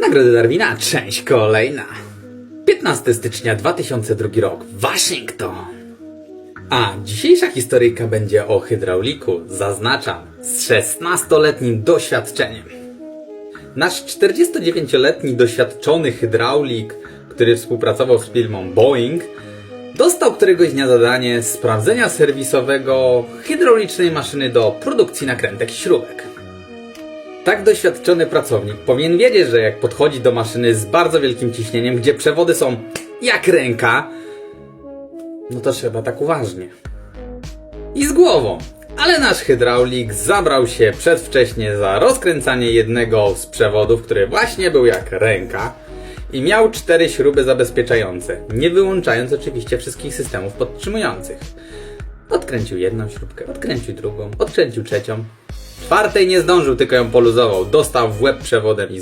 Nagrody Darwina, część kolejna. 15 stycznia 2002 rok, Waszyngton. A dzisiejsza historyjka będzie o hydrauliku, zaznaczam, z 16-letnim doświadczeniem. Nasz 49-letni doświadczony hydraulik, który współpracował z firmą Boeing, dostał któregoś dnia zadanie sprawdzenia serwisowego hydraulicznej maszyny do produkcji nakrętek i śrubek. Tak doświadczony pracownik powinien wiedzieć, że jak podchodzi do maszyny z bardzo wielkim ciśnieniem, gdzie przewody są jak ręka, no to trzeba tak uważnie. I z głową. Ale nasz hydraulik zabrał się przedwcześnie za rozkręcanie jednego z przewodów, który właśnie był jak ręka i miał cztery śruby zabezpieczające, nie wyłączając oczywiście wszystkich systemów podtrzymujących. Odkręcił jedną śrubkę, odkręcił drugą, odkręcił trzecią. Czwartej nie zdążył, tylko ją poluzował. Dostał w łeb przewodem i